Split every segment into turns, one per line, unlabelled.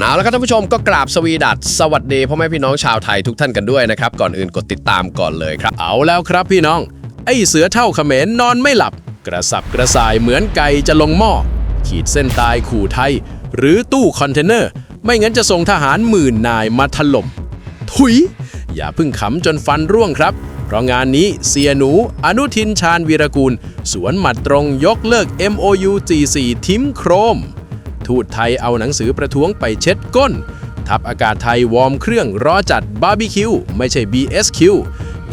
เอาละครับท่านผู้ชมก็กราบสวีดัสสวัสดีพ่อแม่พี่น้องชาวไทยทุกท่านกันด้วยนะครับก่อนอื่นกดติดตามก่อนเลยครับ เอาแล้วครับพี่น้อง ไอ้เสือเท่าเขมรนอนไม่หลับ กระสับกระส่ายเหมือนไก่จะลงหม้อขีดเส้นตายขู่ไทย หรือตู้คอนเทนเนอร์ ไม่งั้นจะส่งทหารหมื่นนายมาถล่มถุย อย่าเพิ่งขำจนฟันร่วงครับ เพราะงานนี้เสียหนู อนุทินชาญวีรกูล สวนหมัดตรงยกเลิก MOU G4 ทิมโครม ทูตไทยเอาหนังสือประท้วงไปเช็ดก้น ทัพอากาศไทยวอร์มเครื่องรอจัดบาร์บีคิวไม่ใช่ BSQ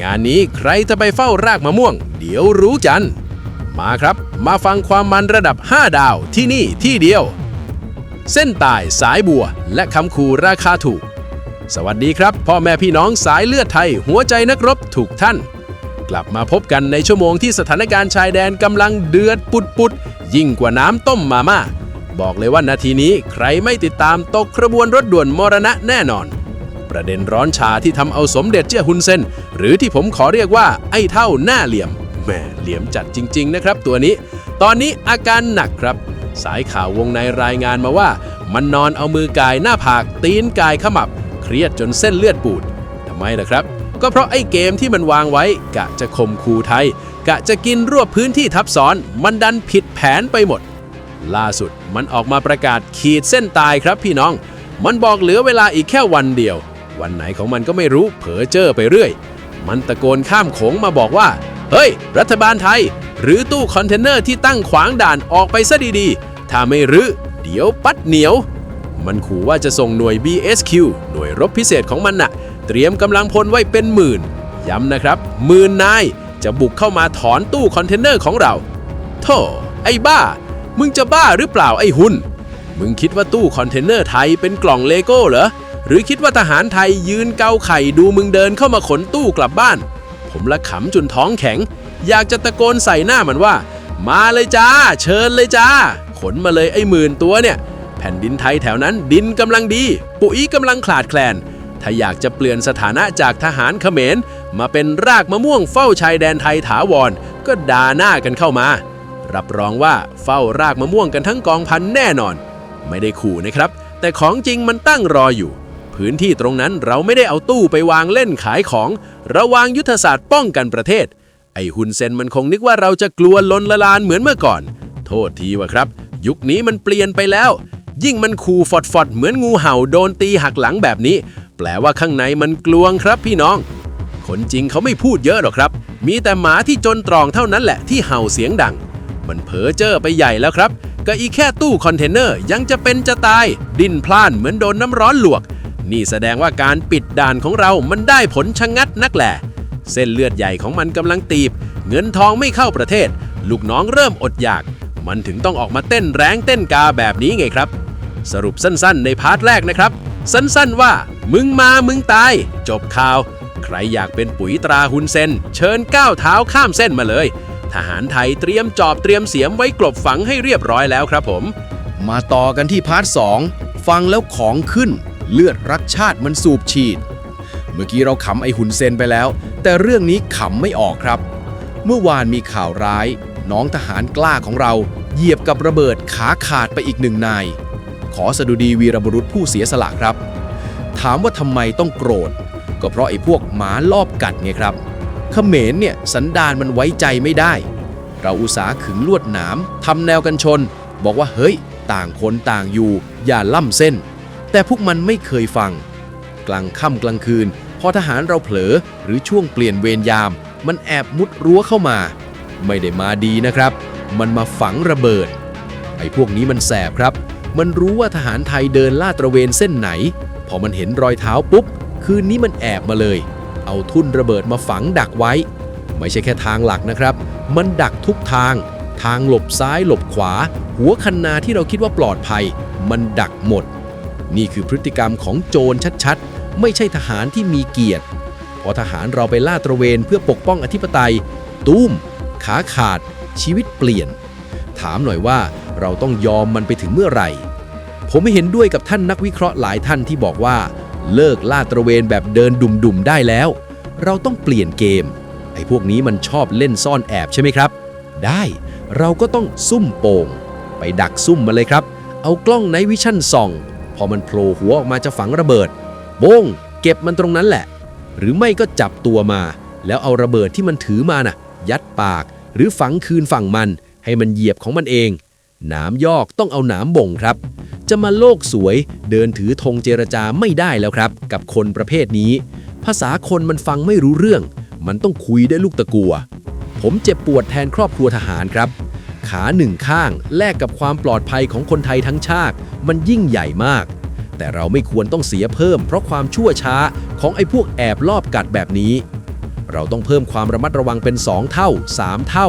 งานนี้ใครจะไปเฝ้ารากมะม่วง เดี๋ยวรู้กัน มาครับ มาฟังความมันระดับ 5 ดาวที่นี่ที่เดียว เส้นตายสายบัว และคำคูราคาถูก สวัสดีครับ พ่อแม่พี่น้องสายเลือดไทย หัวใจนักรบถูกท่าน กลับมาพบกันในชั่วโมงที่สถานการณ์ชายแดนกำลังเดือดปุดปุดยิ่งกว่าน้ำต้มมาม่า บอกเลยว่านาทีนี้ใครไม่ติดตามตกขบวนรถด่วนมรณะแน่นอน ประเด็นร้อนชาที่ทำเอาสมเด็จเจ้าฮุนเซนหรือที่ผมขอเรียกว่าไอ้เท่าหน้าเหลี่ยมแหมเหลี่ยมจัดจริง ๆ นะครับ ตัวนี้ ตอนนี้อาการหนักครับ สายข่าววงในรายงานมาว่า มันนอนเอามือกายหน้าผาก ตีนกายขมับ เครียดจนเส้นเลือดปูดทำไมล่ะครับ ก็เพราะไอ้เกมที่มันวางไว้ กะจะข่มคูไทย กะจะกินรวบพื้นที่ทับซ้อน มันดันผิดแผนไปหมด ล่าสุดมันออกมาประกาศขีดเส้นตายครับพี่น้อง มันบอกเหลือเวลาอีกแค่วันเดียว วันไหนของมันก็ไม่รู้เผลอเจอไปเรื่อย มันตะโกนข้ามโขงมาบอกว่า เฮ้ย รัฐบาลไทย หรือตู้คอนเทนเนอร์ที่ตั้งขวางด่านออกไปซะดีๆ ถ้าไม่รื้อเดี๋ยวปัดเหนียว มันขู่ว่าจะส่งหน่วย BSQ หน่วยรบพิเศษของมันน่ะ เตรียมกำลังพลไว้เป็นหมื่น ย้ำนะครับหมื่นนายจะบุกเข้ามาถอนตู้คอนเทนเนอร์ของเราโธ่ไอ้บ้า มึงจะบ้าหรือเปล่าไอ้หุนมึงคิดว่าตู้คอนเทนเนอร์ไทยเป็นกล่องเลโก้เหรอ หรือคิดว่าทหารไทยยืนเกาไข่ดูมึงเดินเข้ามาขนตู้กลับบ้าน ผมละขำจนท้องแข็ง อยากจะตะโกนใส่หน้ามันว่า มาเลยจ้า เชิญเลยจ้า ขนมาเลยไอ้หมื่นตัวเนี่ย แผ่นดินไทยแถวนั้นดินกำลังดี ปุ๋ยกำลังขาดแคลน ถ้าอยากจะเปลี่ยนสถานะจากทหารเขมร มาเป็นรากมะม่วงเฝ้าชายแดนไทยถาวร ก็ด่าหน้ากันเข้ามา รับรองว่าเฝ้ารากมะม่วงกันทั้งกองพันแน่นอน ไม่ได้ขู่นะครับ แต่ของจริงมันตั้งรออยู่ พื้นที่ตรงนั้นเราไม่ได้เอาตู้ไปวางเล่นขายของราวางยุทธศาสตร์ป้องกันประเทศ ไอ้ฮุนเซนมันคงนึกว่าเราจะกลัวลนละลานเหมือนเมื่อก่อน โทษทีวะครับ ยุคนี้มันเปลี่ยนไปแล้ว ยิ่งมันขู่ฟอดฟอดเหมือนงูเห่าโดนตีหักหลังแบบนี้ แปลว่าข้างในมันกลวงครับพี่น้อง คนจริงเขาไม่พูดเยอะหรอกครับ มีแต่หมาที่จนตรองเท่านั้นแหละที่เห่าเสียงดัง มันเผลอเจอไปใหญ่แล้วครับ ก็อีแค่ตู้คอนเทนเนอร์ยังจะเป็นจะตาย ดิ้นพล่านเหมือนโดนน้ำร้อนลวก นี่แสดงว่าการปิดด่านของเรามันได้ผลชะงัดนักแหละเส้นเลือดใหญ่ของมันกำลังตีบ เงินทองไม่เข้าประเทศ ลูกน้องเริ่มอดอยาก มันถึงต้องออกมาเต้นแรงเต้นกาแบบนี้ไงครับ สรุปสั้นๆ ในพาร์ทแรกนะครับ สั้นๆว่า มึงมามึงตาย จบข่าว ใครอยากเป็นปุ๋ยตราหุนเซน เชิญก้าวเท้าข้ามเส้นมาเลย ทหารไทยเตรียมจอบเตรียมเสียมไว้กลบฝังให้เรียบร้อยแล้วครับผม
มาต่อกันที่พาร์ท 2 ฟังแล้วของขึ้น เลือดรักชาติมันสูบฉีด เมื่อกี้เราขำไอหุ่นเซนไปแล้ว แต่เรื่องนี้ขำไม่ออกครับ เมื่อวานมีข่าวร้าย น้องทหารกล้าของเรา เหยียบกับระเบิดขาขาดไปอีกหนึ่งนาย ขอสดุดีวีรบุรุษผู้เสียสละครับ ถามว่าทำไมต้องโกรธ ก็เพราะไอ้พวกหมาลอบกัดไงครับ เขมรเนี่ยสันดานมันไว้ใจไม่ได้ เราอุตสาห์ขึงลวดหนามทำแนวกันชน บอกว่าเฮ้ย ต่างคนต่างอยู่ อย่าล่ำเส้น แต่พวกมันไม่เคยฟัง กลางค่ำกลางคืน พอทหารเราเผลอหรือช่วงเปลี่ยนเวรยาม มันแอบมุดรั้วเข้ามา ไม่ได้มาดีนะครับ มันมาฝังระเบิด ไอ้พวกนี้มันแสบครับ มันรู้ว่าทหารไทยเดินลาดตระเวนเส้นไหน พอมันเห็นรอยเท้าปุ๊บ คืนนี้มันแอบมาเลย เอาทุ่นระเบิดมาฝังดักไว้ ไม่ใช่แค่ทางหลักนะครับ มันดักทุกทาง ทางหลบซ้ายหลบขวา หัวคันนาที่เราคิดว่าปลอดภัย มันดักหมด นี่คือพฤติกรรมของโจรชัดๆ ไม่ใช่ทหารที่มีเกียรติ พอทหารเราไปล่าตระเวนเพื่อปกป้องอธิปไตย ตุ้ม ขาขาด ชีวิตเปลี่ยน ถามหน่อยว่าเราต้องยอมมันไปถึงเมื่อไหร่ ผมไม่เห็นด้วยกับท่านนักวิเคราะห์หลายท่านที่บอกว่า เลิกลาดตระเวนแบบเดินดุ่มๆได้แล้ว เราต้องเปลี่ยนเกม ไอ้พวกนี้มันชอบเล่นซ่อนแอบใช่ไหมครับ ได้เราก็ต้องซุ่มโป่ง ไปดักซุ่มมาเลยครับ เอากล้องไนวิชั่นส่อง พอมันโผล่หัวออกมาจะฝังระเบิดโบงเก็บมันตรงนั้นแหละ หรือไม่ก็จับตัวมา แล้วเอาระเบิดที่มันถือมาน่ะ ยัดปาก หรือฝังคืนฝั่งมัน ให้มันเหยียบของมันเอง หนามยอกต้องเอาหนามบ่งครับ จะมาโลกสวยเดินถือธงเจรจาไม่ได้แล้วครับ กับคนประเภทนี้ ภาษาคนมันฟังไม่รู้เรื่อง มันต้องคุยได้วยลูกตะกัว ผมเจ็บปวดแทนครอบครัวทหารครับ ขาหนึ่งข้างแลกกับความปลอดภัยของคนไทยทั้งชาติ มันยิ่งใหญ่มาก แต่เราไม่ควรต้องเสียเพิ่ม เพราะความชั่วช้าของไอ้พวกแอบลอบกัดแบบนี้ เราต้องเพิ่มความระมัดระวังเป็น 2 เท่า 3 เท่า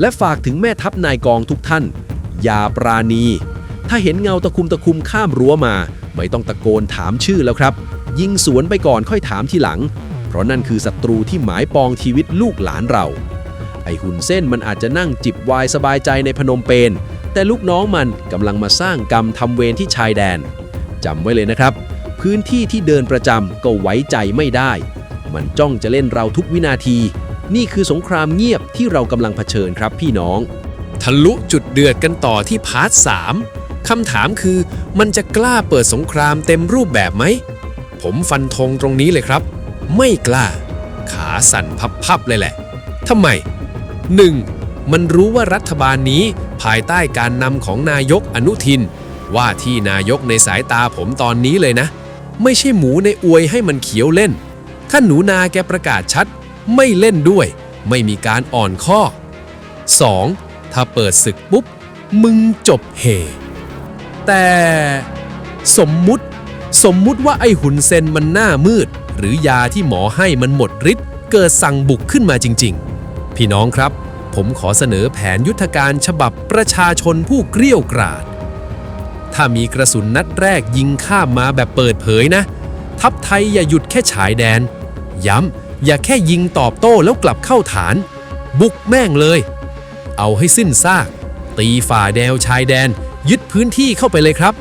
และฝากถึงแม่ทัพนายกองทุกท่าน อย่าปราณี ถ้าเห็นเงาตะคุมตะคุมข้ามรั้วมา ไม่ต้องตะโกนถามชื่อแล้วครับ ยิงสวนไปก่อนค่อยถามทีหลัง เพราะนั่นคือศัตรูที่หมายปองชีวิตลูกหลานเรา ไอหุ่นเส้นมันอาจจะนั่งจิบไวายสบายใจในพนมเปญแต่ลูกน้องมันกำลังมาสร้างกรรมทำเวรที่ชายแดนจำไว้เลยนะครับ พื้นที่ที่เดินประจำก็ไว้ใจไม่ได้ มันจ้องจะเล่นเราทุกวินาที นี่คือสงครามเงียบที่เรากำลังเผชิญครับพี่น้อง
ทะลุจุดเดือดกันต่อที่พาร์ท 3 คำถามคือมันจะกล้าเปิดสงครามเต็มรูปแบบไหม ผมฟันธงตรงนี้เลยครับ ไม่กล้า ขาสั่นพับๆเลยแหละทำไม 1. มันรู้ว่ารัฐบาลนี้ภายใต้การนำของนายกอนุทิน ว่าที่นายกในสายตาผมตอนนี้เลยนะ ไม่ใช่หมูในอวยให้มันเขียวเล่น ถ้าหนูนาแกประกาศชัด ไม่เล่นด้วย ไม่มีการอ่อนข้อ 2. ถ้าเปิดศึกปุ๊บ มึงจบเฮแต่สมมุติ สมมุติว่าไอ้หุ่นเซนมันหน้ามืด หรือยาที่หมอให้มันหมดฤทธิ์เกิดสั่งบุกขึ้นมาจริง ๆ พี่น้องครับ ผมขอเสนอแผนยุทธการฉบับประชาชนผู้เกรี้ยวกราด ถ้ามีกระสุนนัดแรกยิงข้ามมาแบบเปิดเผยนะ ทัพไทยอย่าหยุดแค่ฉายแดน ย้ำอย่าแค่ยิงตอบโต้แล้วกลับเข้าฐาน บุกแม่งเลย เอาให้สิ้นซาก ตีฝ่าแนวชายแดน ยึดพื้นที่เข้าไปเลยครับ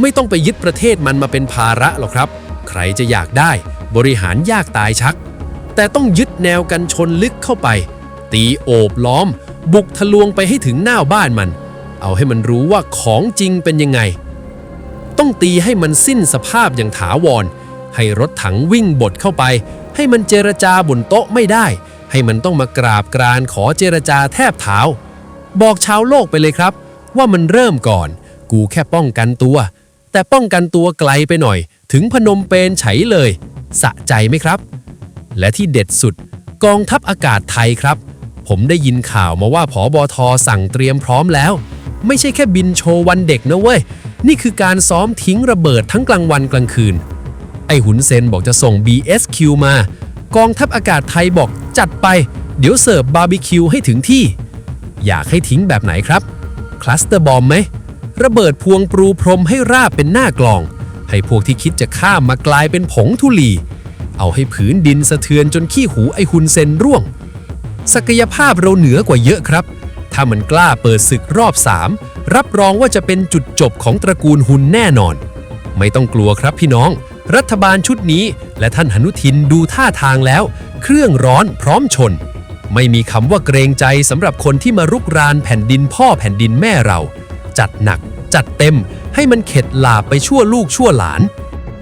ไม่ต้องไปยึดประเทศมันมาเป็นภาระหรอกครับ ใครจะอยากได้บริหารยากตายชัก แต่ต้องยึดแนวกันชนลึกเข้าไป ตีโอบล้อม บุกทะลวงไปให้ถึงหน้าบ้านมัน เอาให้มันรู้ว่าของจริงเป็นยังไง ต้องตีให้มันสิ้นสภาพอย่างถาวร ให้รถถังวิ่งบดเข้าไป ให้มันเจรจาบนโต๊ะไม่ได้ ให้มันต้องมากราบกรานขอเจรจาแทบเท้า บอกชาวโลกไปเลยครับ ว่ามันเริ่มก่อน กูแค่ป้องกันตัว แต่ป้องกันตัวไกลไปหน่อย ถึงพนมเปญไฉเลย สะใจไหมครับ และที่เด็ดสุดกองทัพอากาศไทยครับ ผมได้ยินข่าวมาว่าผอบอทอสั่งเตรียมพร้อมแล้ว ไม่ใช่แค่บินโชว์วันเด็กนะเว้ย นี่คือการซ้อมทิ้งระเบิดทั้งกลางวันกลางคืน ไอหุนเซนบอกจะส่ง BSQ มา กองทัพอากาศไทยบอกจัดไป เดี๋ยวเสิร์ฟบาร์บีคิวให้ถึงที่ อยากให้ทิ้งแบบไหนครับ คลัสเตอร์บอมไหม ระเบิดพวงปรูพรมให้ราบเป็นหน้ากลอง ให้พวกที่คิดจะข้ามมากลายเป็นผงทุลี เอาให้ผืนดินสะเทือนจนขี้หูไอหุนเซนร่วง ศักยภาพเราเหนือกว่าเยอะครับ ถ้ามันกล้าเปิดศึกรอบ 3 รับรองว่าจะเป็นจุดจบของตระกูลหุนแน่นอน ไม่ต้องกลัวครับพี่น้อง รัฐบาลชุดนี้ และท่านหนุทินดูท่าทางแล้ว เครื่องร้อนพร้อมชน ไม่มีคำว่าเกรงใจสำหรับคนที่มารุกรานแผ่นดินพ่อแผ่นดินแม่เรา จัดหนัก จัดเต็ม ให้มันเข็ดหลาบไปชั่วลูกชั่วหลาน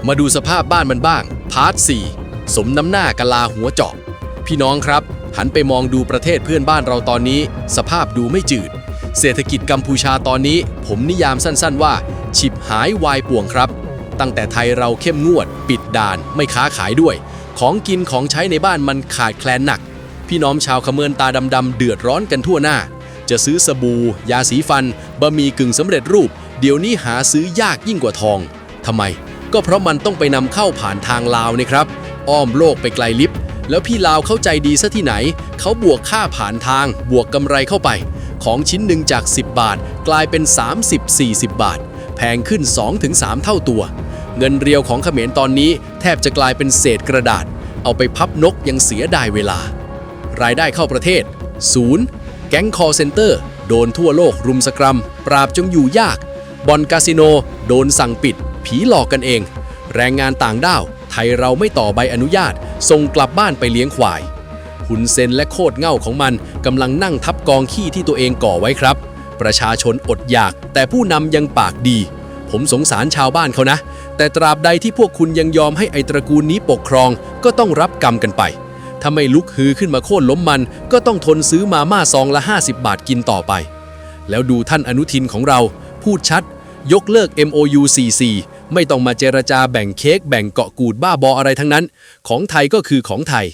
มาดูสภาพบ้านมันบ้าง พาร์ท 4 สมน้ำหน้ากะลาหัวเจาะ พี่น้องครับ หันไปมองดูประเทศเพื่อนบ้านเราตอนนี้ สภาพดูไม่จืด เศรษฐกิจกัมพูชาตอนนี้ ผมนิยามสั้น ๆ ว่าฉิบหายวายป่วงครับ ตั้งแต่ไทยเราเข้มงวด ปิดด่านไม่ค้าขายด้วย ของกินของใช้ในบ้านมันขาดแคลนหนัก พี่น้องชาวเขมือนตาดำๆเดือดร้อนกันทั่วหน้า จะซื้อสบู่ ยาสีฟันบะหมี่กึ่งสำเร็จรูป เดี๋ยวนี้หาซื้อยากยิ่งกว่าทองทำไม ก็เพราะมันต้องไปนำเข้าผ่านทางลาวนี่ครับ อ้อมโลกไปไกลลิฟต์แล้วพี่ลาวเข้าใจดีซะที่ไหน เขาบวกค่าผ่านทาง บวกกำไรเข้าไป ของชิ้นหนึ่งจาก 10 บาท กลายเป็น 30-40 บาท แพงขึ้น 2-3 เท่าตัว เงินเรียวของเขมรตอนนี้แทบจะกลายเป็นเศษกระดาษ เอาไปพับนกยังเสียดายเวลา รายได้เข้าประเทศศูนย์แก๊งคอเซ็นเตอร์ โดนทั่วโลกรุมสกรัม ปราบจงอยู่ยาก บอลคาสิโน โดนสั่งปิด ผีหลอกกันเอง แรงงานต่างด้าว ไทยเราไม่ต่อใบอนุญาต ส่งกลับบ้านไปเลี้ยงควายหุนเซนและโคตรเง่าของมันกำลังนั่งทับกองขี้ที่ตัวเองก่อไว้ครับ ประชาชนอดอยาก แต่ผู้นำยังปากดี ผมสงสารชาวบ้านเขานะ แต่ตราบใดที่พวกคุณยังยอมให้ไอตระกูลนี้ปกครอง ก็ต้องรับกรรมกันไป ถ้าไม่ลุกฮือขึ้นมาโค่นล้มมัน ก็ต้องทนซื้อมาม่าซองละ 50 บาทกินต่อไป แล้วดูท่านอนุทินของเรา พูดชัด ยกเลิก MOU 44ไม่ต้องมาเจรจาแบ่งเค้กแบ่งเกาะกูดบ้าบออะไรทั้งนั้น ของไทยก็คือของไทย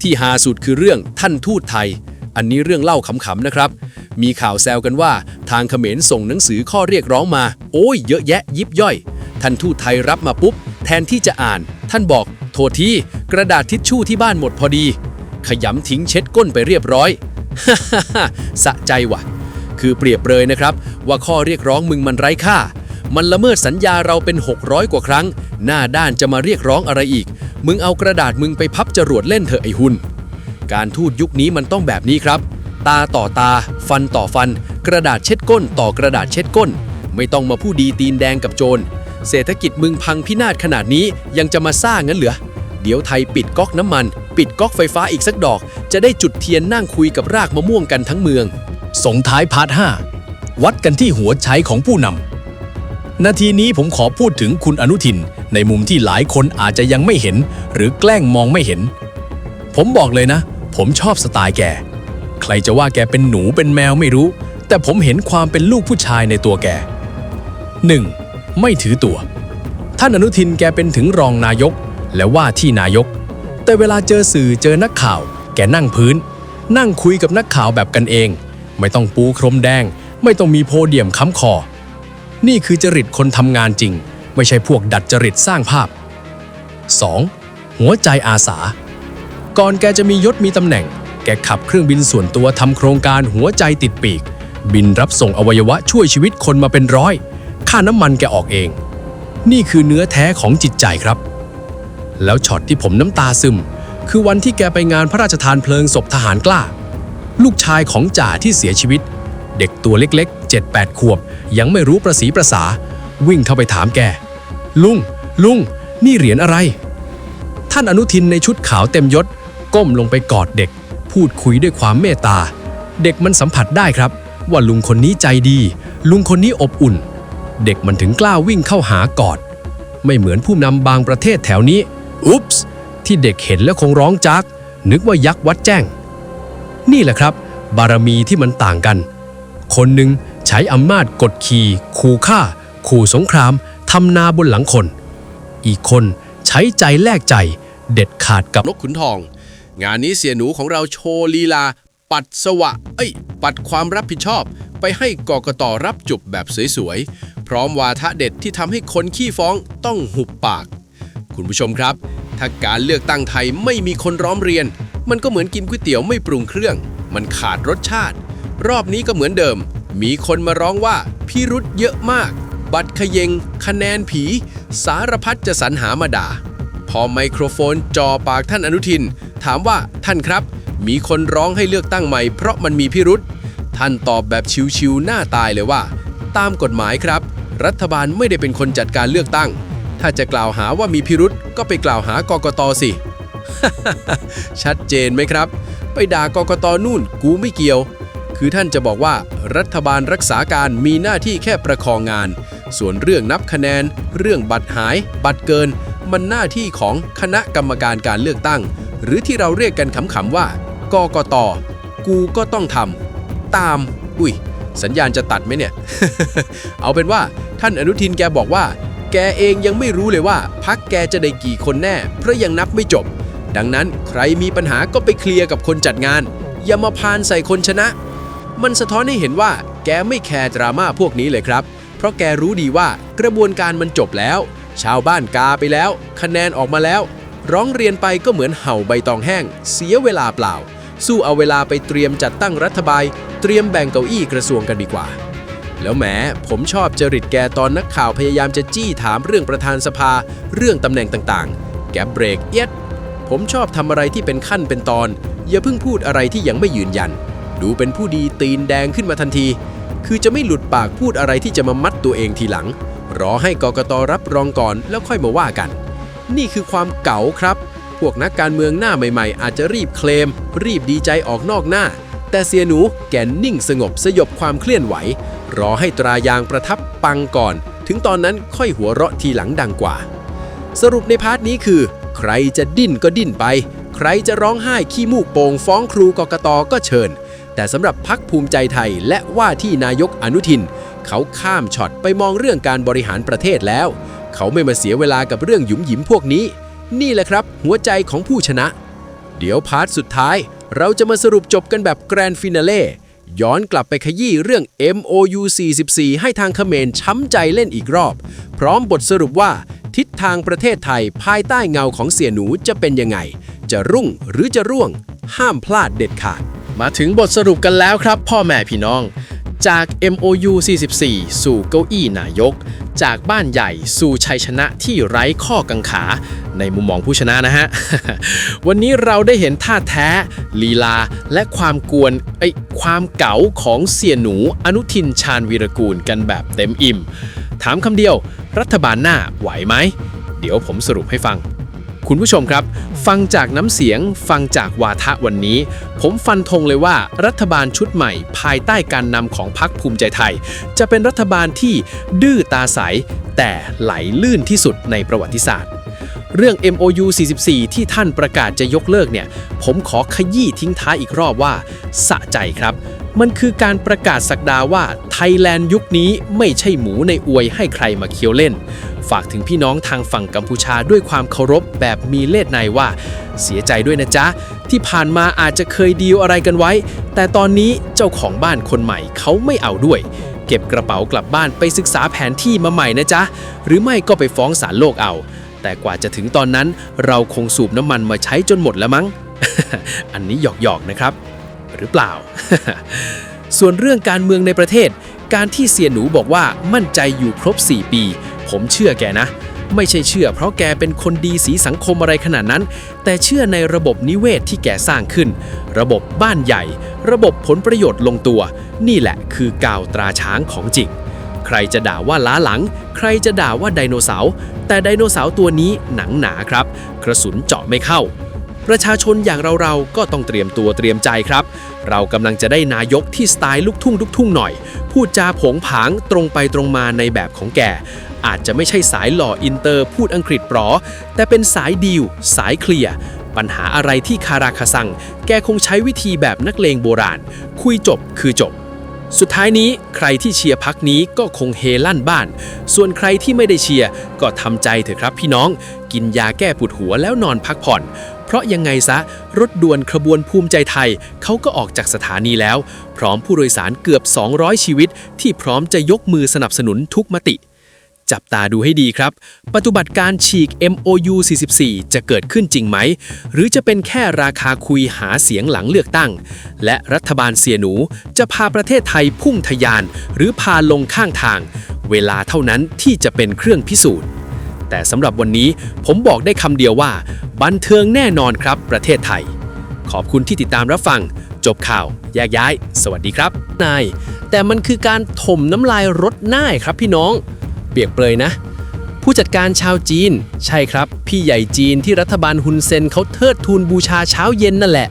ที่ฮาสุดคือเรื่องท่านทูตไทย อันนี้เรื่องเล่าขำๆนะครับ มีข่าวแซวกันว่าทางเขมรส่งหนังสือข้อเรียกร้องมา โอ้ยเยอะแยะยิบย่อย ท่านทูตไทยรับมาปุ๊บ แทนที่จะอ่าน ท่านบอก โทษทีกระดาษทิชชู่ที่บ้านหมดพอดี ขยำทิ้งเช็ดก้นไปเรียบร้อยฮ่าฮ่าสะใจว่ะ คือเปรียบเปรยนะครับ ว่าข้อเรียกร้องมึงมันไร้ค่า มันละเมิดสัญญาเราเป็น 600 กว่าครั้ง หน้าด้านจะมาเรียกร้องอะไรอีก มึงเอากระดาษมึงไปพับจรวดเล่นเถอะไอหุน การทูตยุคนี้มันต้องแบบนี้ครับ ตาต่อตา ฟันต่อฟัน กระดาษเช็ดก้น ต่อกระดาษเช็ดก้น ไม่ต้องมาผู้ดีตีนแดงกับโจร เศรษฐกิจมึงพังพินาศขนาดนี้ยังจะมาซ่างั้นเหรอเดี๋ยวไทยปิดก๊อกน้ำมัน ปิดก๊อกไฟฟ้าอีกสักดอก จะได้จุดเทียนนั่งคุยกับรากมะม่วงกันทั้งเมือง
ส่งท้ายพาร์ท5วัดกันที่หัวใช้ของผู้นำนาทีนี้ผมขอพูดถึงคุณอนุทิน ในมุมที่หลายคนอาจจะยังไม่เห็น หรือแกล้งมองไม่เห็น ผมบอกเลยนะ ผมชอบสไตล์แก ใครจะว่าแกเป็นหนูเป็นแมวไม่รู้ แต่ผมเห็นความเป็นลูกผู้ชายในตัวแก 1. ไม่ถือตัว ท่านอนุทินแกเป็นถึงรองนายก และว่าที่นายก แต่เวลาเจอสื่อเจอนักข่าว แกนั่งพื้น นั่งคุยกับนักข่าวแบบกันเอง ไม่ต้องปูครมแดง ไม่ต้องมีโพเดียมค้ำคอ นี่คือจริตคนทำงานจริง ไม่ใช่พวกดัดจริตสร้างภาพ 2. หัวใจอาสา ก่อนแกจะมียศมีตำแหน่ง แกขับเครื่องบินส่วนตัวทำโครงการหัวใจติดปีก บินรับส่งอวัยวะช่วยชีวิตคนมาเป็นร้อย ค่าน้ำมันแกออกเอง นี่คือเนื้อแท้ของจิตใจครับ แล้วช็อตที่ผมน้ำตาซึม คือวันที่แกไปงานพระราชทานเพลิงศพทหารกล้า ลูกชายของจ่าที่เสียชีวิต เด็กตัวเล็กๆ 7-8 ขวบ ยังไม่รู้ประสีประสาวิ่งเข้าไปถามแก ลุง ลุง นี่เหรียญอะไร ท่านอนุทินในชุดขาวเต็มยศ ก้มลงไปกอดเด็ก พูดคุยด้วยความเมตตา เด็กมันสัมผัสได้ครับ ว่าลุงคนนี้ใจดี ลุงคนนี้อบอุ่น เด็กมันถึงกล้าวิ่งเข้าหากอด ไม่เหมือนผู้นำบางประเทศแถวนี้ อุ๊ปส์ที่เด็กเห็นแล้วคงร้องจาก นึกว่ายักษ์วัดแจ้ง นี่แหละครับ บารมีที่มันต่างกัน คนหนึ่งใช้อำนาจกดขี่ขู่ฆ่า ขู่สงครามทำนาบนหลังคน อีกคนใช้ใจแลกใจ เด็ดขาดกับ
นกขุนทอง งานนี้เสียหนูของเราโชว์ลีลา ปัดสวะ เอ้ย ปัดความรับผิดชอบ ไปให้กกตรับจุบแบบสวยๆ พร้อมวาทะเด็ดที่ทำให้คนขี้ฟ้องต้องหุบปาก คุณผู้ชมครับ ถ้าการเลือกตั้งไทยไม่มีคนร้องเรียน มันก็เหมือนกินก๋วยเตี๋ยวไม่ปรุงเครื่อง มันขาดรสชาติ รอบนี้ก็เหมือนเดิม มีคนมาร้องว่าพิรุษเยอะมาก บัตรขยง คะแนนผี สารพัดจะสรรหามาด่าพอไมโครโฟนจ่อปากท่านอนุทิน ถามว่าท่านครับ มีคนร้องให้เลือกตั้งใหม่เพราะมันมีพิรุษท่านตอบแบบชิวๆหน้าตายเลยว่า ตามกฎหมายครับ รัฐบาลไม่ได้เป็นคนจัดการเลือกตั้ง ถ้าจะกล่าวหาว่ามีพิรุษก็ไปกล่าวหากกตสิ ชัดเจนไหมครับ ไปด่ากกตนู่นกูไม่เกี่ยว คือท่านจะบอกว่ารัฐบาลรักษาการมีหน้าที่แค่ประคองงาน ส่วนเรื่องนับคะแนน เรื่องบัตรหาย บัตรเกิน มันหน้าที่ของคณะกรรมการการเลือกตั้ง หรือที่เราเรียกกันขำๆว่ากกตกูก็ต้องทำตาม อุ้ย สัญญาณจะตัดไหมเนี่ย เอาเป็นว่าท่านอนุทินแกบอกว่า แกเองยังไม่รู้เลยว่าพักแกจะได้กี่คนแน่ เพราะยังนับไม่จบ ดังนั้นใครมีปัญหาก็ไปเคลียร์กับคนจัดงาน อย่ามาพานใส่คนชนะ มันสะท้อนให้เห็นว่า แกไม่แคร์ดราม่าพวกนี้เลยครับ เพราะแกรู้ดีว่ากระบวนการมันจบแล้ว ชาวบ้านกาไปแล้ว คะแนนออกมาแล้ว ร้องเรียนไปก็เหมือนเห่าใบตองแห้ง เสียเวลาเปล่า สู้เอาเวลาไปเตรียมจัดตั้งรัฐบาลเตรียมแบ่งเก้าอี้กระทรวงกันดีกว่า แล้วแหมผมชอบจริตแกตอนนักข่าวพยายามจะจี้ถามเรื่องประธานสภา เรื่องตำแหน่งต่างๆ แกเบรกเอียดผมชอบทำอะไรที่เป็นขั้นเป็นตอน อย่าเพิ่งพูดอะไรที่ยังไม่ยืนยัน ดูเป็นผู้ดีตีนแดงขึ้นมาทันที คือจะไม่หลุดปากพูดอะไรที่จะมามัดตัวเองทีหลัง รอให้กกตรับรองก่อนแล้วค่อยมาว่ากัน นี่คือความเก๋าครับ พวกนักการเมืองหน้าใหม่ๆ อาจจะรีบเคลม รีบดีใจออกนอกหน้า แต่เสียหนูแกนิ่งสงบสยบความเคลื่อนไหว รอให้ตรายางประทับปังก่อน
ถึงตอนนั้นค่อยหัวเราะทีหลังดังกว่า สรุปในพาร์ทนี้คือ ใครจะดิ้นก็ดิ้นไป ใครจะร้องไห้ขี้มูกโป่งฟ้องครูกกตก็เชิญ แต่สำหรับพักภูมิใจไทยและว่าที่นายกอนุทิน เขาข้ามช็อตไปมองเรื่องการบริหารประเทศแล้ว เขาไม่มาเสียเวลากับเรื่องหยุมหยิมพวกนี้ นี่แหละครับ หัวใจของผู้ชนะ เดี๋ยวพาร์ทสุดท้าย เราจะมาสรุปจบกันแบบแกรนด์ฟินาเล่ย้อนกลับไปขยี้เรื่อง MOU 44 ให้ทางเขมรช้ำใจเล่นอีกรอบ พร้อมบทสรุปว่า ทิศทางประเทศไทยภายใต้เงาของเสียหนูจะเป็นยังไง จะรุ่งหรือจะร่วง ห้ามพลาดเด็ดขาด
มาถึงบทสรุปกันแล้วครับ พ่อแม่พี่น้อง จาก MOU 44 สู่เก้าอี้นายก จากบ้านใหญ่สู่ชัยชนะที่ไร้ข้อกังขา ในมุมมองผู้ชนะนะฮะ วันนี้เราได้เห็นท่าแท้ ลีลา และความกวนไอความเก๋าของเสี่ยหนูอนุทินชาญวีรกูลกันแบบเต็มอิ่ม ถามคำเดียว รัฐบาลหน้าไหวไหม เดี๋ยวผมสรุปให้ฟัง คุณผู้ชมครับ ฟังจากน้ำเสียง ฟังจากวาทะวันนี้ ผมฟันธงเลยว่ารัฐบาลชุดใหม่ ภายใต้การนำของพรรคภูมิใจไทย จะเป็นรัฐบาลที่ดื้อตาใส แต่ไหลลื่นที่สุดในประวัติศาสตร์ เรื่อง MOU 44 ที่ท่านประกาศจะยกเลิกเนี่ย ผมขอขยี้ทิ้งท้ายอีกรอบว่า สะใจครับ มันคือการประกาศสักดาว่าไทยแลนด์ยุคนี้ไม่ใช่หมูในอวยให้ใครมาเคี้ยวเล่น ฝากถึงพี่น้องทางฝั่งกัมพูชาด้วยความเคารพแบบมีเล่ห์ในว่า เสียใจด้วยนะจ๊ะ ที่ผ่านมาอาจจะเคยดีลอะไรกันไว้ แต่ตอนนี้เจ้าของบ้านคนใหม่เขาไม่เอาด้วย เก็บกระเป๋ากลับบ้านไปศึกษาแผนที่มาใหม่นะจ๊ะ หรือไม่ก็ไปฟ้องศาลโลกเอา แต่กว่าจะถึงตอนนั้น เราคงสูบน้ำมันมาใช้จนหมดแล้วมั้ง อันนี้หยอกๆนะครับ หรือเปล่า ส่วนเรื่องการเมืองในประเทศ การที่เสียหนูบอกว่ามั่นใจอยู่ครบ 4 ปี ผมเชื่อแกนะ ไม่ใช่เชื่อ เพราะแกเป็นคนดีสีสังคมอะไรขนาดนั้น แต่เชื่อในระบบนิเวศที่แกสร้างขึ้น ระบบบ้านใหญ่ ระบบผลประโยชน์ลงตัว นี่แหละคือกาวตราช้างของจริงใครจะด่าว่าล้าหลัง ใครจะด่าว่าไดโนเสาร์ แต่ไดโนเสาร์ตัวนี้หนังหนาครับ กระสุนเจาะไม่เข้า ประชาชนอย่างเราๆ ก็ต้องเตรียมตัวเตรียมใจครับ เรากำลังจะได้นายกที่สไตล์ลูกทุ่งลูกทุ่งหน่อย พูดจาผงผางตรงไปตรงมาในแบบของแก อาจจะไม่ใช่สายหล่ออินเตอร์พูดอังกฤษปลอ แต่เป็นสายดีล สายเคลียร์ปัญหาอะไรที่คาราคาซัง แกคงใช้วิธีแบบนักเลงโบราณ คุยจบคือจบสุดท้ายนี้ใครที่เชียร์พักนี้ก็คงเฮลั่นบ้าน ส่วนใครที่ไม่ได้เชียร์ก็ทำใจเถอะครับพี่น้อง กินยาแก้ปวดหัวแล้วนอนพักผ่อน ราะยังไงซะ รถด่วนขบวนภูมิใจไทย เขาก็ออกจากสถานีแล้ว พร้อมผู้โดยสารเกือบ 200 ชีวิต ที่พร้อมจะยกมือสนับสนุนทุกมติ จับตาดูให้ดีครับ ปฏิบัติการฉีก MOU 44 จะเกิดขึ้นจริงไหม หรือจะเป็นแค่ราคาคุยหาเสียงหลังเลือกตั้ง และรัฐบาลเสียหนูจะพาประเทศไทยพุ่งทะยาน หรือพาลงข้างทาง เวลาเท่านั้นที่จะเป็นเครื่องพิสูจน์ แต่สำหรับวันนี้ผมบอกได้คำเดียวว่า บันเทิงแน่นอนครับประเทศไทย ขอบคุณที่ติดตามรับฟัง จบข่าว แยกย้าย สวัสดีครับ นาย แต่มันคือการถมน้ำลายรถหน้ายครับพี่น้อง เปียกเปรยนะ ผู้จัดการชาวจีน ใช่ครับ พี่ใหญ่จีนที่รัฐบาลฮุนเซนเขาเทิดทูนบูชาเช้าเย็นนั่นแหละ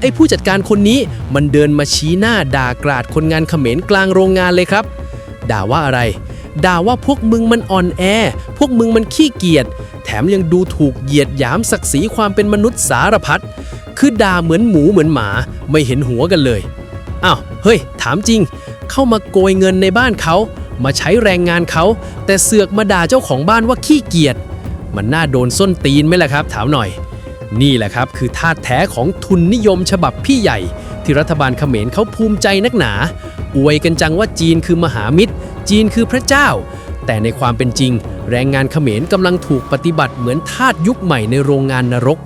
ไอ้ผู้จัดการคนนี้มันเดินมาชี้หน้าด่ากราดคนงานเขมรกลางโรงงานเลยครับ ด่าว่าอะไร ด่าว่าพวกมึงมันอ่อนแอ พวกมึงมันขี้เกียจ แถมยังดูถูกเหยียดหยามศักดิ์ศรีความเป็นมนุษย์สารพัด คือด่าเหมือนหมูเหมือนหมา ไม่เห็นหัวกันเลย อ้าว เฮ้ย ถามจริง เข้ามาโกยเงินในบ้านเขา มาใช้แรงงานเขา แต่เสือกมาด่าเจ้าของบ้านว่าขี้เกียจ มันน่าโดนส้นตีนไหมล่ะครับ ถามหน่อย นี่แหละครับคือท่าแท้ของทุนนิยมฉบับพี่ใหญ่ที่รัฐบาลเขมรเขาภูมิใจนักหนา อวยกันจังว่าจีนคือมหามิตร จีนคือพระเจ้า แต่ในความเป็นจริง แรงงานเขมรกำลังถูกปฏิบัติเหมือนทาสยุคใหม่ในโรงงานนรก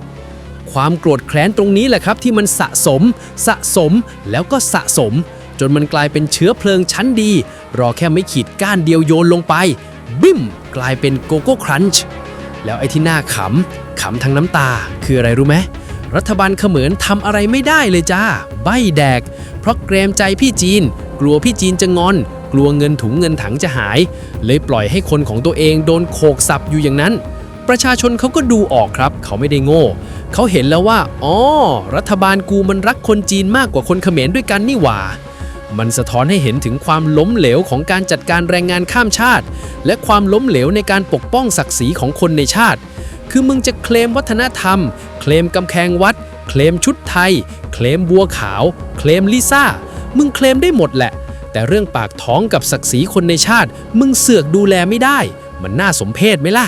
ความโกรธแค้นตรงนี้แหละครับที่มันสะสม สะสมแล้วก็สะสม จนมันกลายเป็นเชื้อเพลิงชั้นดี รอแค่ไม่ขีดก้านเดียวโยนลงไป บิมกลายเป็นโกโก้ครันช์แล้วไอ้ที่น่าขำขำทั้งน้ำตา คืออะไรรู้ไหมรัฐบาลเขมรทำอะไรไม่ได้เลยจ้า ใบแดก เพราะเกรงใจพี่จีน กลัวพี่จีนจะงอน กลัวเงินถุงเงินถังจะหาย เลยปล่อยให้คนของตัวเองโดนโขกสับอยู่อย่างนั้น ประชาชนเขาก็ดูออกครับ เขาไม่ได้โง่ เขาเห็นแล้วว่า อ๋อ รัฐบาลกูมันรักคนจีนมากกว่าคนเขมรด้วยกันนี่หว่ามันสะท้อนให้เห็นถึงความล้มเหลวของการจัดการแรงงานข้ามชาติ และความล้มเหลวในการปกป้องศักดิ์ศรีของคนในชาติ คือมึงจะเคลมวัฒนธรรม เคลมกำแพงวัด เคลมชุดไทย เคลมบัวขาว เคลมลิซ่า มึงเคลมได้หมดแหละ แต่เรื่องปากท้องกับศักดิ์ศรีคนในชาติ มึงเสือกดูแลไม่ได้ มันน่าสมเพชไหมล่ะ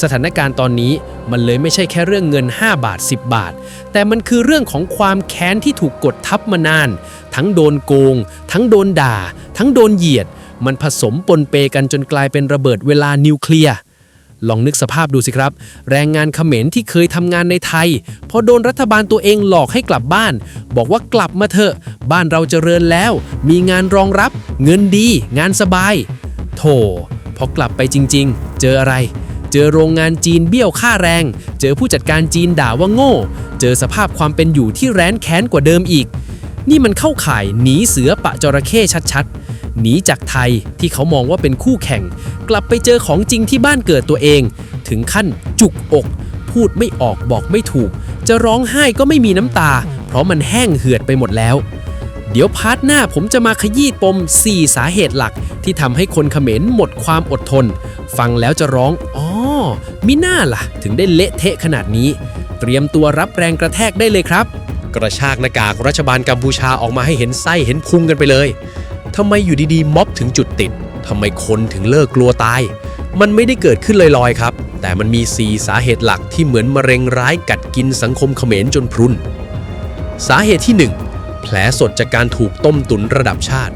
สถานการณ์ตอนนี้มันเลยไม่ใช่แค่เรื่องเงิน 5 บาท 10 บาท แต่มันคือเรื่องของความแค้นที่ถูกกดทับมานาน ทั้งโดนโกง ทั้งโดนด่า ทั้งโดนเหยียด มันผสมปนเปกันจนกลายเป็นระเบิดเวลานิวเคลียร์ ลองนึกสภาพดูสิครับ แรงงานเขมรที่เคยทำงานในไทย พอโดนรัฐบาลตัวเองหลอกให้กลับบ้าน บอกว่ากลับมาเถอะ บ้านเราเจริญแล้ว มีงานรองรับ เงินดี งานสบาย โถพอกลับไปจริง ๆ เจออะไร เจอโรงงานจีนเบี้ยวค่าแรง เจอผู้จัดการจีนด่าว่าโง่ เจอสภาพความเป็นอยู่ที่แร้นแค้นกว่าเดิมอีก นี่มันเข้าข่ายหนีเสือปะจระเข้ชัดๆ หนีจากไทยที่เขามองว่าเป็นคู่แข่ง กลับไปเจอของจริงที่บ้านเกิดตัวเอง ถึงขั้นจุกอก พูดไม่ออกบอกไม่ถูก จะร้องไห้ก็ไม่มีน้ำตา เพราะมันแห้งเหือดไปหมดแล้ว เดี๋ยวพาร์ทหน้าผมจะมาขยี้ปม 4 สาเหตุหลัก ที่ทำให้คนเขมรหมดความอดทน ฟังแล้วจะร้องอ๋อมิน่าล่ะ ถึงได้เละเทะขนาดนี้ เตรียมตัวรับแรงกระแทกได้เลยครับ
กระชากหน้ากากรัฐบาลกัมพูชาออกมาให้เห็นไส้เห็นพุงกันไปเลย ทำไมอยู่ดีๆ ม็อบถึงจุดติดทำไมคนถึงเลิกกลัวตาย มันไม่ได้เกิดขึ้นลอยๆครับ แต่มันมี 4 สาเหตุหลักที่เหมือนมะเร็งร้ายกัดกินสังคมเขมรจนพรุน สาเหตุที่ 1 แผลสดจากการถูกต้มตุนระดับชาติ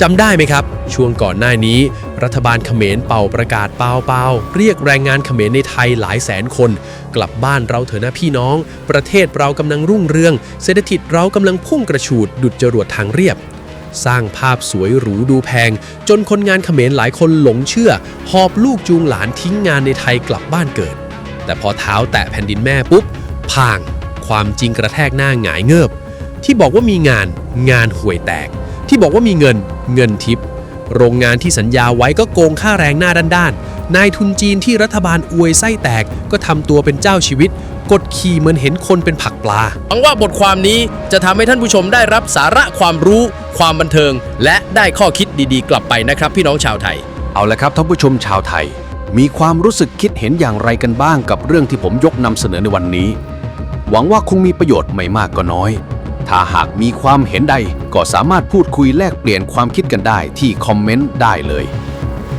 จำได้ไหมครับ ช่วงก่อนหน้านี้ รัฐบาลเขมรเป่าประกาศเปล่าเปล่าๆเรียกแรงงานเขมรในไทยหลายแสนคน กลับบ้านเราเถอะนะพี่น้อง ประเทศเรากำลังรุ่งเรือง เศรษฐกิจเรากำลังพุ่งกระฉูดดุดจรวดทางเรียบ สร้างภาพสวยหรูดูแพง จนคนงานเขมรหลายคนหลงเชื่อ หอบลูกจูงหลานทิ้งงานในไทยกลับบ้านเกิด แต่พอเท้าแตะแผ่นดินแม่ปุ๊บพาง ความจริงกระแทกหน้าหงายเงิบที่บอกว่ามีงานงานห่วยแตก ที่บอกว่ามีเงินเงินทิป โรงงานที่สัญญาไว้ก็โกงค่าแรงหน้าด้านๆนายทุนจีนที่รัฐบาลอวยไส้แตกก็ทำตัวเป็นเจ้าชีวิต กดขี่เหมือนเห็นคนเป็นผักปลา
หวังว่าบทความนี้จะทำให้ท่านผู้ชมได้รับสาระความรู้ ความบันเทิง และได้ข้อคิดดีๆ กลับไปนะครับพี่น้องชาวไทย
เอาละครับท่านผู้ชมชาวไทย มีความรู้สึกคิดเห็นอย่างไรกันบ้างกับเรื่องที่ผมยกนำเสนอในวันนี้ หวังว่าคงมีประโยชน์ไม่มากก็น้อย ถ้าหากมีความเห็นใดก็สามารถพูดคุยแลกเปลี่ยนความคิดกันได้ที่คอมเมนต์ได้เลย